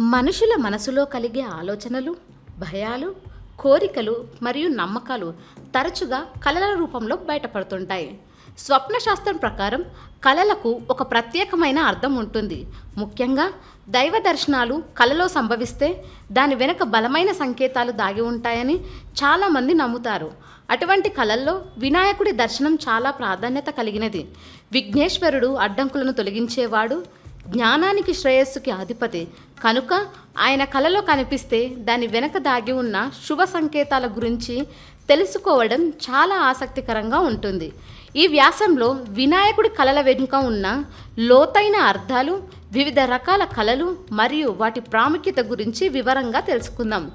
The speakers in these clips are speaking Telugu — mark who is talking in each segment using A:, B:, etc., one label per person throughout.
A: మనుషుల మనసులో కలిగే ఆలోచనలు భయాలు కోరికలు మరియు నమ్మకాలు తరచుగా కళల రూపంలో బయటపడుతుంటాయి. స్వప్న శాస్త్రం ప్రకారం కళలకు ఒక ప్రత్యేకమైన అర్థం ఉంటుంది. ముఖ్యంగా దైవ దర్శనాలు కళలో సంభవిస్తే దాని వెనుక బలమైన సంకేతాలు దాగి ఉంటాయని చాలామంది నమ్ముతారు. అటువంటి కళల్లో వినాయకుడి దర్శనం చాలా ప్రాధాన్యత కలిగినది. విఘ్నేశ్వరుడు అడ్డంకులను తొలగించేవాడు జ్ఞానానికి శ్రేయస్సుకి అధిపతి. కనుక ఆయన కలలో కనిపిస్తే దాని వెనక దాగి ఉన్న శుభ సంకేతాల గురించి తెలుసుకోవడం చాలా ఆసక్తికరంగా ఉంటుంది. ఈ వ్యాసంలో వినాయకుడి కళల వెనుక ఉన్న లోతైన అర్థాలు వివిధ రకాల కళలు మరియు వాటి ప్రాముఖ్యత గురించి వివరంగా తెలుసుకుందాం.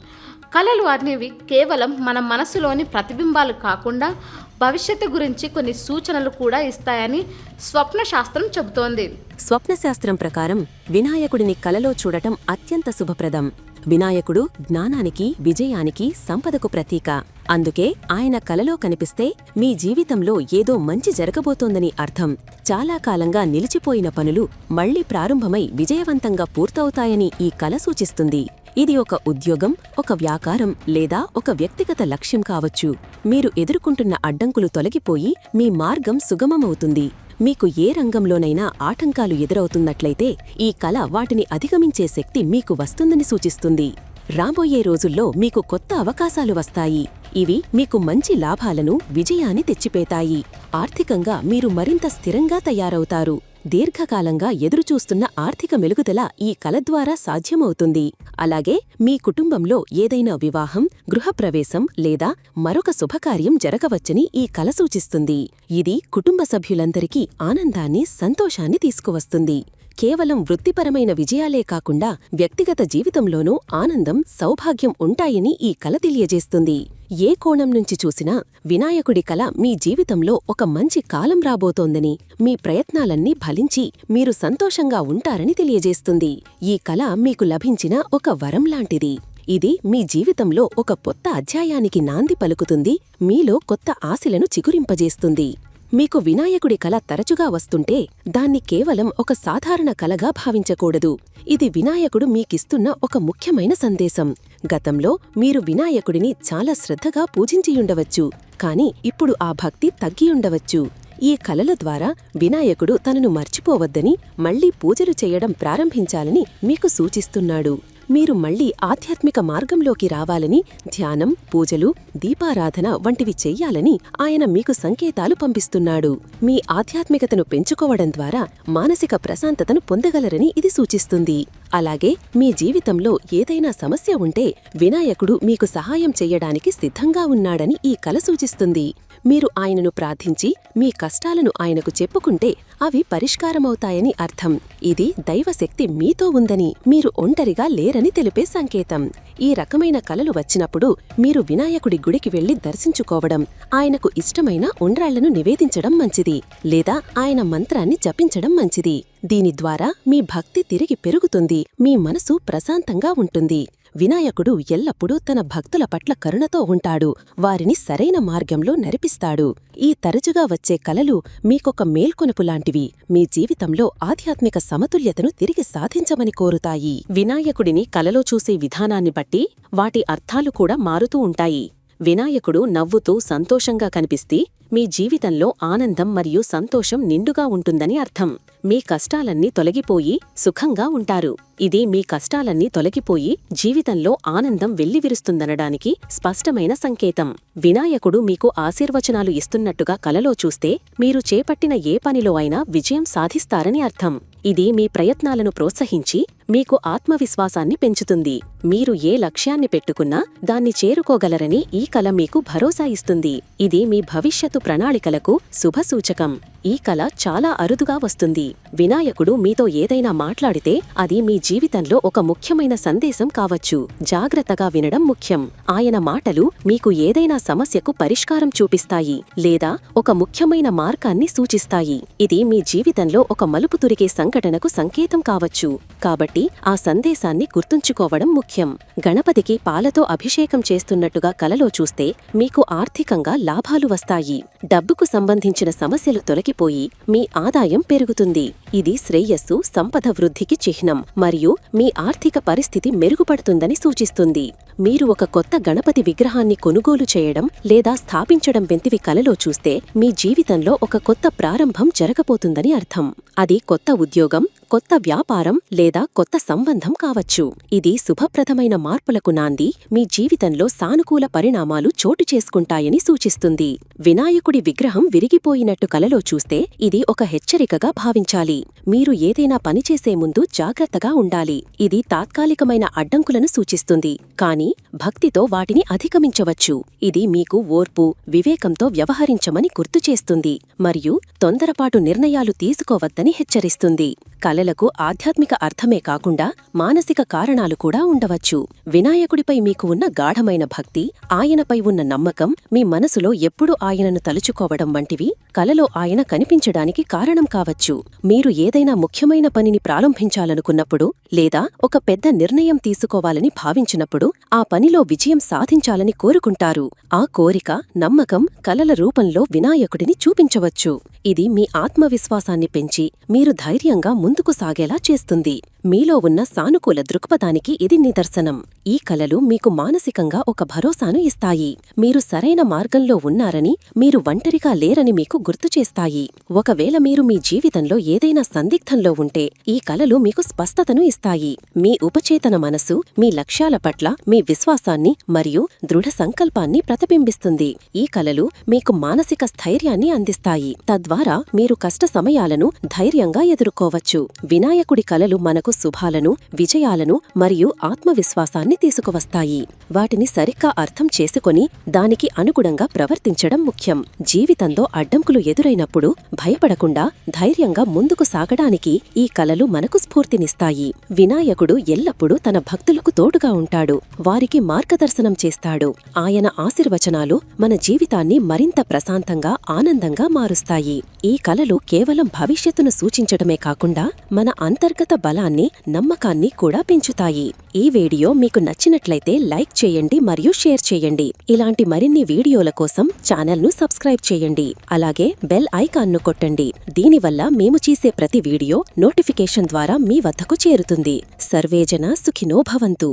A: కళలు అనేవి కేవలం మన మనసులోని ప్రతిబింబాలు కాకుండా భవిష్యత్తు గురించి కొన్ని సూచనలు కూడా ఇస్తాయని స్వప్న శాస్త్రం చెబుతోంది.
B: స్వప్నశాస్త్రం ప్రకారం వినాయకుడిని కలలో చూడటం అత్యంత శుభప్రదం. వినాయకుడు జ్ఞానానికి విజయానికి సంపదకు ప్రతీక. అందుకే ఆయన కలలో కనిపిస్తే మీ జీవితంలో ఏదో మంచి జరగబోతోందని అర్థం. చాలా కాలంగా నిలిచిపోయిన పనులు మళ్ళీ ప్రారంభమై విజయవంతంగా పూర్తవుతాయని ఈ కల సూచిస్తుంది. ఇది ఒక ఉద్యోగం ఒక వ్యాపారం లేదా ఒక వ్యక్తిగత లక్ష్యం కావచ్చు. మీరు ఎదుర్కొంటున్న అడ్డంకులు తొలగిపోయి మీ మార్గం సుగమమవుతుంది. మీకు ఏ రంగంలోనైనా ఆటంకాలు ఎదురవుతున్నట్లయితే ఈ కళ వాటిని అధిగమించే శక్తి మీకు వస్తుందని సూచిస్తుంది. రాబోయే రోజుల్లో మీకు కొత్త అవకాశాలు వస్తాయి. ఇవి మీకు మంచి లాభాలను విజయాన్ని తెచ్చిపేతాయి. ఆర్థికంగా మీరు మరింత స్థిరంగా తయారవుతారు. దీర్ఘకాలంగా ఎదురుచూస్తున్న ఆర్థిక మెలుగుదల ఈ కల ద్వారా సాధ్యమవుతుంది. అలాగే మీ కుటుంబంలో ఏదైనా వివాహం గృహప్రవేశం లేదా మరొక శుభకార్యం జరగవచ్చని ఈ కల సూచిస్తుంది. ఇది కుటుంబ సభ్యులందరికీ ఆనందాన్ని సంతోషాన్ని తీసుకువస్తుంది. కేవలం వృత్తిపరమైన విజయాలే కాకుండా వ్యక్తిగత జీవితంలోనూ ఆనందం సౌభాగ్యం ఉంటాయని ఈ కల తెలియజేస్తుంది. ఏ కోణం నుంచి చూసినా వినాయకుడి కల మీ జీవితంలో ఒక మంచి కాలం రాబోతోందని మీ ప్రయత్నాలన్నీ ఫలించి మీరు సంతోషంగా ఉంటారని తెలియజేస్తుంది. ఈ కల మీకు లభించిన ఒక వరం లాంటిది. ఇది మీ జీవితంలో ఒక కొత్త అధ్యాయానికి నాంది పలుకుతుంది మీలో కొత్త ఆశలను చిగురింపజేస్తుంది. మీకు వినాయకుడి కల తరచుగా వస్తుంటే దాన్ని కేవలం ఒక సాధారణ కలగా భావించకూడదు. ఇది వినాయకుడు మీకిస్తున్న ఒక ముఖ్యమైన సందేశం. గతంలో మీరు వినాయకుడిని చాలా శ్రద్ధగా పూజించియుండవచ్చు కాని ఇప్పుడు ఆ భక్తి తగ్గియుండవచ్చు. ఈ కలల ద్వారా వినాయకుడు తనను మర్చిపోవద్దని మళ్ళీ పూజలు చేయడం ప్రారంభించాలని మీకు సూచిస్తున్నాడు. మీరు మళ్ళీ ఆధ్యాత్మిక మార్గంలోకి రావాలని ధ్యానం పూజలు దీపారాధన వంటివి చెయ్యాలని ఆయన మీకు సంకేతాలు పంపిస్తున్నాడు. మీ ఆధ్యాత్మికతను పెంచుకోవడం ద్వారా మానసిక ప్రశాంతతను పొందగలరని ఇది సూచిస్తుంది. అలాగే మీ జీవితంలో ఏదైనా సమస్య ఉంటే వినాయకుడు మీకు సహాయం చెయ్యడానికి సిద్ధంగా ఉన్నాడని ఈ కల సూచిస్తుంది. మీరు ఆయనను ప్రార్థించి మీ కష్టాలను ఆయనకు చెప్పుకుంటే అవి పరిష్కారమవుతాయని అర్థం. ఇది దైవశక్తి మీతో ఉందని మీరు ఒంటరిగా లేరని తెలిపే సంకేతం. ఈ రకమైన కలలు వచ్చినప్పుడు మీరు వినాయకుడి గుడికి వెళ్ళి దర్శించుకోవడం ఆయనకు ఇష్టమైన ఉండ్రాళ్ళను నివేదించడం మంచిది లేదా ఆయన మంత్రాన్ని జపించడం మంచిది. దీని ద్వారా మీ భక్తి తిరిగి పెరుగుతుంది మీ మనసు ప్రశాంతంగా ఉంటుంది. వినాయకుడు ఎల్లప్పుడూ తన భక్తుల పట్ల కరుణతో ఉంటాడు వారిని సరైన మార్గంలో నడిపిస్తాడు. ఈ తరచుగా వచ్చే కలలు మీకొక మేల్కొనుపు లాంటివి మీ జీవితంలో ఆధ్యాత్మిక సమతుల్యతను తిరిగి సాధించమని కోరుతాయి. వినాయకుడిని కలలో చూసే విధానాన్ని బట్టి వాటి అర్థాలు కూడా మారుతూ ఉంటాయి. వినాయకుడు నవ్వుతూ సంతోషంగా కనిపిస్తే మీ జీవితంలో ఆనందం మరియు సంతోషం నిండుగా ఉంటుందని అర్థం. మీ కష్టాలన్నీ తొలగిపోయి సుఖంగా ఉంటారు. ఇది మీ కష్టాలన్నీ తొలగిపోయి జీవితంలో ఆనందం వెల్లివిరుస్తుందనడానికి స్పష్టమైన సంకేతం. వినాయకుడు మీకు ఆశీర్వచనాలు ఇస్తున్నట్టుగా కలలో చూస్తే మీరు చేపట్టిన ఏ పనిలో అయినా విజయం సాధిస్తారని అర్థం. ఇది మీ ప్రయత్నాలను ప్రోత్సహించి మీకు ఆత్మవిశ్వాసాన్ని పెంచుతుంది. మీరు ఏ లక్ష్యాన్ని పెట్టుకున్నా దాన్ని చేరుకోగలరని ఈ కల మీకు భరోసా ఇస్తుంది. ఇది మీ భవిష్యత్తు ప్రణాళికలకు శుభసూచకం. ఈ కల చాలా అరుదుగా వస్తుంది. వినాయకుడు మీతో ఏదైనా మాట్లాడితే అది మీ జీవితంలో ఒక ముఖ్యమైన సందేశం కావచ్చు. జాగ్రత్తగా వినడం ముఖ్యం. ఆయన మాటలు మీకు ఏదైనా సమస్యకు పరిష్కారం చూపిస్తాయి లేదా ఒక ముఖ్యమైన మార్గాన్ని సూచిస్తాయి. ఇది మీ జీవితంలో ఒక మలుపు తురిగే సంఘటనకు సంకేతం కావచ్చు. కాబట్టి ఆ సందేశాన్ని గుర్తుంచుకోవడం ముఖ్యం. గణపతికి పాలతో అభిషేకం చేస్తున్నట్టుగా కలలో చూస్తే మీకు ఆర్థికంగా లాభాలు వస్తాయి. డబ్బుకు సంబంధించిన సమస్యలు తొలగిపోయి మీ ఆదాయం పెరుగుతుంది. ఇది శ్రేయస్సు సంపద వృద్ధికి చిహ్నం మరియు మీ ఆర్థిక పరిస్థితి మెరుగుపడుతుందని సూచిస్తుంది. మీరు ఒక కొత్త గణపతి విగ్రహాన్ని కొనుగోలు చేయడం లేదా స్థాపించడం వెంతివి కలలో చూస్తే మీ జీవితంలో ఒక కొత్త ప్రారంభం జరగబోతుందని అర్థం. అది కొత్త ఉద్యోగం కొత్త వ్యాపారం లేదా కొత్త సంబంధం కావచ్చు. ఇది శుభప్రదమైన మార్పులకు నాంది. మీ జీవితంలో సానుకూల పరిణామాలు చోటు చేసుకుంటాయని సూచిస్తుంది. వినాయకుడి విగ్రహం విరిగిపోయినట్టు కలలో చూస్తే ఇది ఒక హెచ్చరికగా భావించాలి. మీరు ఏదైనా పనిచేసే ముందు జాగ్రత్తగా ఉండాలి. ఇది తాత్కాలికమైన అడ్డంకులను సూచిస్తుంది. కానీ భక్తితో వాటిని అధిగమించవచ్చు. ఇది మీకు ఓర్పు వివేకంతో వ్యవహరించమని గుర్తుచేస్తుంది మరియు తొందరపాటు నిర్ణయాలు తీసుకోవద్దని హెచ్చరిస్తుంది. కలలకు ఆధ్యాత్మిక అర్థమే కాకుండా మానసిక కారణాలు కూడా ఉండవచ్చు. వినాయకుడిపై మీకు ఉన్న గాఢమైన భక్తి ఆయనపై ఉన్న నమ్మకం మీ మనసులో ఎప్పుడూ ఆయనను తలుచుకోవడం వంటివి కలలో ఆయన కనిపించడానికి కారణం కావచ్చు. మీరు ఏదైనా ముఖ్యమైన పనిని ప్రారంభించాలనుకున్నప్పుడు లేదా ఒక పెద్ద నిర్ణయం తీసుకోవాలని భావించినప్పుడు ఆ పనిలో విజయం సాధించాలని కోరుకుంటారు. ఆ కోరిక నమ్మకం కలల రూపంలో వినాయకుడిని చూపించవచ్చు. ఇది మీ ఆత్మవిశ్వాసాన్ని పెంచి మీరు ధైర్యంగా ముందుకు సాగేలా చేస్తుంది. మీలో ఉన్న సానుకూల దృక్పథానికి ఇది నిదర్శనం. ఈ కలలు మీకు మానసికంగా ఒక భరోసాను ఇస్తాయి. మీరు సరైన మార్గంలో ఉన్నారని మీరు ఒంటరిగా లేరని మీకు గుర్తుచేస్తాయి ఒకవేళ మీరు మీ జీవితంలో ఏదైనా సందిగ్ధంలో ఉంటే ఈ కలలు మీకు స్పష్టతను ఇస్తాయి. మీ ఉపచేతన మనసు మీ లక్ష్యాల పట్ల మీ విశ్వాసాన్ని మరియు దృఢ సంకల్పాన్ని ప్రతిబింబిస్తుంది. ఈ కలలు మీకు మానసిక స్థైర్యాన్ని అందిస్తాయి. తద్వారా మీరు కష్ట సమయాలను ధైర్యంగా ఎదుర్కోవచ్చు. వినాయకుడి కలలు మనకు శుభాలను విజయాలను మరియు ఆత్మవిశ్వాసాన్ని తీసుకువస్తాయి. వాటిని సరిగ్గా అర్థం చేసుకొని దానికి అనుగుణంగా ప్రవర్తించడం ముఖ్యం. జీవితంలో అడ్డంకులు ఎదురైనప్పుడు భయపడకుండా ధైర్యంగా ముందుకు సాగడానికి ఈ కలలు మనకు స్ఫూర్తినిస్తాయి. వినాయకుడు ఎల్లప్పుడూ తన భక్తులకు తోడుగా ఉంటాడు. వారికి మార్గదర్శనం చేస్తాడు. ఆయన ఆశీర్వచనాలు మన జీవితాన్ని మరింత ప్రశాంతంగా ఆనందంగా మారుస్తాయి. ఈ కలలు కేవలం భవిష్యత్తును సూచించడమే కాకుండా మన అంతర్గత బలాన్ని నమ్మకాన్ని కూడా పెంచుతాయి. ఈ వీడియో మీకు నచ్చినట్లయితే లైక్ చేయండి మరియు షేర్ చేయండి. ఇలాంటి మరిన్ని వీడియోల కోసం ఛానల్ను సబ్స్క్రైబ్ చేయండి. అలాగే బెల్ ఐకాన్ను కొట్టండి. దీనివల్ల మేము చేసే ప్రతి వీడియో నోటిఫికేషన్ ద్వారా మీ వద్దకు చేరుతుంది. సర్వేజన సుఖినో భవంతు.